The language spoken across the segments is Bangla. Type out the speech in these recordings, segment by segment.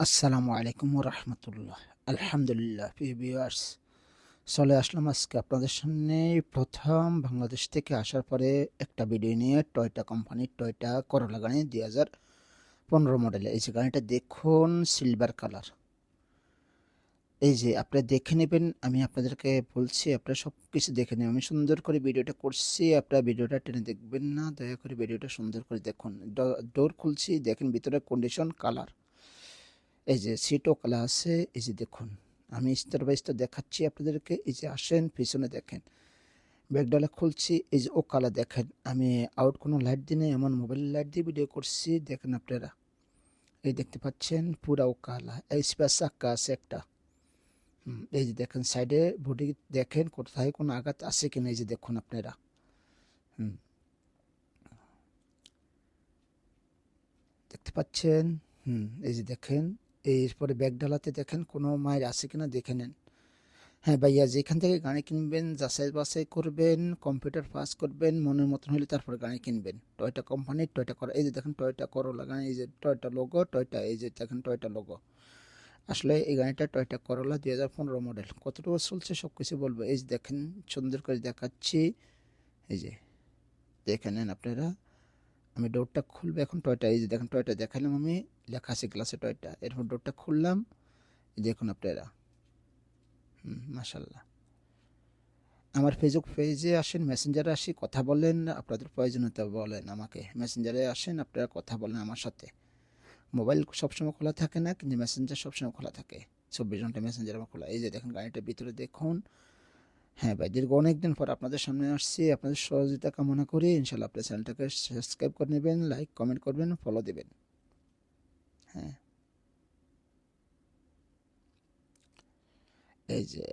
আসসালামু আলাইকুম রহমতুল্লাহ আলহামদুলিল্লাহ ভিউয়ার্স চলে আসলাম আজকে আপনাদের সামনে প্রথম বাংলাদেশ থেকে আসার পরে একটা ভিডিও নিয়ে টয়টা কোম্পানির টয়টা করলা গাড়ি দুই হাজার পনেরো মডেলে এই যে গাড়িটা দেখুন সিলভার কালার এই যে আপনি দেখে নেবেন, আমি আপনাদেরকে বলছি আপনারা সব কিছু দেখে নেবেন। আমি সুন্দর করে ভিডিওটা করছি, আপনারা ভিডিওটা টেনে দেখবেন না। দয়া করে ভিডিওটা সুন্দর করে দেখুন। ডোর খুলছি, দেখেন ভিতরে কন্ডিশন কালার এই যে সিটও কালা আছে এই যে দেখুন, আমি স্তর বাই স্তর দেখাচ্ছি আপনাদেরকে, এই যে আসেন, পিছনে দেখেন, ব্যাগডালা খুলছি, এই যে ও কালা দেখেন, আমি আউট কোনো লাইট দিনে এমন মোবাইল লাইট দিয়ে ভিডিও করছি, দেখেন আপনারা, এই দেখতে পাচ্ছেন, পুরা ও কালা এই চাক্কা আছে একটা এই যে দেখেন সাইডে বডি দেখেন, কোথায় কোনো আঘাত আছে কিনা, এই যে দেখুন আপনারা, হুম, দেখতে পাচ্ছেন, হুম, এই যে দেখেন এরপরে ব্যাগ ডালাতে দেখেন কোনো মায়ের আছে কিনা, দেখে নেন। হ্যাঁ ভাইয়া, যেখান থেকে গাড়ি কিনবেন, যাচাই বাছাই করবেন, কম্পিউটার পাস করবেন, মনের মতন হলে তারপরে গাড়ি কিনবেন। টয়টা কোম্পানির টয়টা করা, এই যে দেখেন টয়টা করলা, গাড়ি, এই যে টয়টা লোগো, টয়টা, এই যে দেখেন টয়টা লোগো। আসলে এই গাড়িটা টয়টা করলা দুই হাজার পনেরো মডেল। কতটুকু চলছে সব কিছু বলব। এই যে দেখেন, সুন্দর করে দেখাচ্ছি। এই যে দেখে নেন আপনারা। আমি ডোরটা খুলবো এখন টয়টা এই যে দেখেন টয়টা দেখালাম আমি, লেখা আছে গ্লাসে টয়টা এরপর ডোরটা খুললাম দেখুন আপনারা। হুম মাসাল্লাহ আমার ফেসবুক পেজে আসেন মেসেঞ্জারে আসি, কথা বলেন, আপনাদের প্রয়োজনীয়তা বলেন আমাকে। মেসেঞ্জারে আসেন, আপনারা কথা বলেন আমার সাথে। মোবাইল সবসময় খোলা থাকে না, কিন্তু মেসেঞ্জার সবসময় খোলা থাকে। চব্বিশ ঘণ্টা মেসেঞ্জার আমার খোলা। এই যে দেখেন গাড়িটার ভিতরে দেখুন হ্যাঁ ভাই, দীর্ঘ অনেকদিন পর আপনাদের সামনে আসছি, আপনাদের সহযোগিতা কামনা করি। ইনশাল্লাহ আপনার চ্যানেলটাকে সাবস্ক্রাইব করে নেবেন, লাইক, কমেন্ট করবেন, ফলো দেবেন। হ্যাঁ। এই যে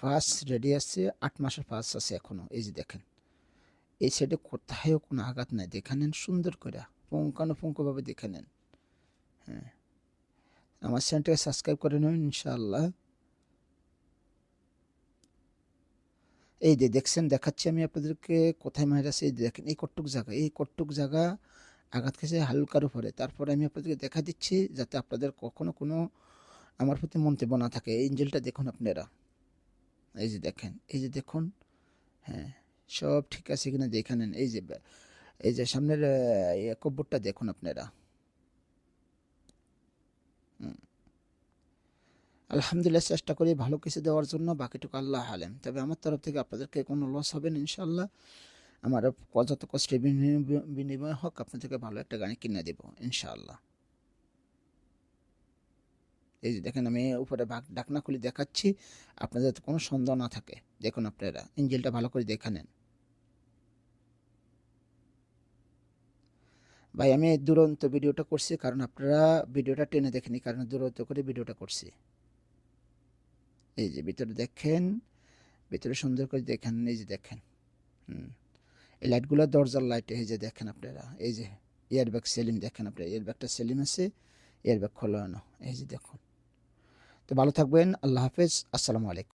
ফার্স্ট রেডি আছে, আট মাসের ফার্স্ট আছে এখনও এই যে দেখেন। এই সাইডে কোথায়ও কোনো আঘাত নাই, দেখে নেন সুন্দর করে পুঙ্খানুপুঙ্খভাবে দেখে নেন। হ্যাঁ। আমার চ্যানেলটাকে সাবস্ক্রাইব করে নেবেন, ইনশাআল্লাহ। এই যে দেখছেন, দেখাচ্ছি আমি আপনাদেরকে, কোথায় মায়ের আছে, এই দেখেন, এই কটুক জায়গা, এই কটুক জায়গা আঘাত খেয়েছে হালকার উপরে। তারপরে আমি আপনাদেরকে দেখা দিচ্ছি যাতে আপনাদের কখনো কোনো আমার প্রতি মন্তব্য না থাকে। এই ইঞ্জেলটা দেখুন আপনারা। এই যে দেখেন, এই যে দেখুন হ্যাঁ সব ঠিক আছে কিনা দেখে নেন। এই যে এই যে সামনের কব্বরটা দেখুন আপনারা। আলহামদুলিল্লাহ চেষ্টা করি ভালো কিছু দেওয়ার জন্য, বাকিটুকু আল্লাহ আলেম। তবে আমার তরফ থেকে আপনাদেরকে কোনো লস হবে না ইনশাল্লাহ আমার যত কষ্টের বিনিময় হোক আপনাদেরকে ভালো একটা গাড়ি কিনে দেবো, ইনশাআল্লাহ। এই যে দেখেন, আমি উপরে ঢাকনা খুলে দেখাচ্ছি। আপনাদের কোনো সন্দেহ না থাকে, দেখুন আপনারা। ইঞ্জিনটা ভালো করে দেখে নেন। ভাই, আমি দুরন্ত ভিডিওটা করছি, কারণ আপনারা ভিডিওটা টেনে দেখেনি, কারণ দুরন্ত করে ভিডিওটা করছি। এই যে ভিতরে দেখেন, ভিতরে সুন্দর করে দেখেন, এই যে দেখেন। হুম। এই লাইটগুলো দরজার লাইট, এই যে দেখেন আপনারা, এই যে এয়ারব্যাগ সেলিম দেখেন আপনারা, এয়ারব্যাগটা সেলিম আছে, এয়ারব্যাগ খোলানো, এই যে দেখুন। তো ভালো থাকবেন, আল্লাহ হাফেজ, আসসালামু আলাইকুম।